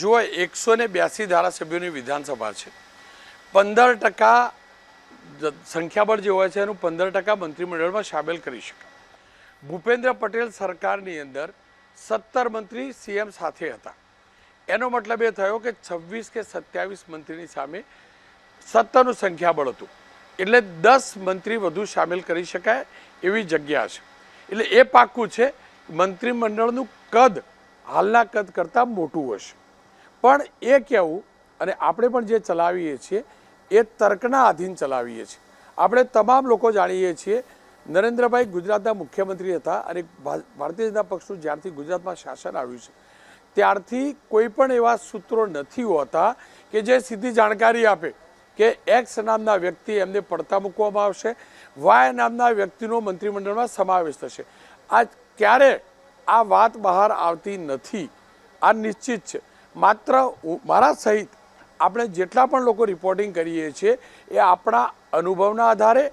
જુઓ એકસો ને બ્યાસી ધારાસભ્યોની વિધાનસભા છે. પંદર ટકા સંખ્યાબળ જે હોય છે એનું પંદર ટકા મંત્રીમંડળમાં સામેલ કરી શકાય. ભૂપેન્દ્ર પટેલ સરકારની અંદર સત્તર મંત્રી સીએમ સાથે હતા. એનો મતલબ એ થયો કે છવ્વીસ કે સત્યાવીસ મંત્રીની સામે સત્તરનું સંખ્યાબળ હતું. એટલે દસ મંત્રી વધુ સામેલ કરી શકાય એવી જગ્યા છે. એટલે એ પાક્કું છે, મંત્રીમંડળનું કદ, હાલના કદ કરતાં મોટું હશે. પણ એ કહેવું અને આપણે પણ જે ચલાવીએ છીએ, એ તર્કના આધીન ચલાવીએ છીએ. આપણે તમામ લોકો જાણીએ છીએ, નરેન્દ્રભાઈ ગુજરાતના મુખ્યમંત્રી હતા અને ભારતીય જનતા પક્ષનું જ્યારથી ગુજરાતમાં શાસન આવ્યું છે, ત્યારથી કોઈ પણ એવા સૂત્રો નથી હોતા કે જે સીધી જાણકારી આપે કે એક્સ નામના વ્યક્તિ એમને પડતા મૂકવામાં આવશે વાય નામના વ્યક્તિનો મંત્રીમંડળમાં સમાવેશ થશે. આ ક્યારે આ વાત બહાર આવતી નથી, આ નિશ્ચિત છે. માત્ર મારા સહિત આપણે જેટલા પણ લોકો રિપોર્ટિંગ કરીએ છીએ એ આપણા અનુભવના આધારે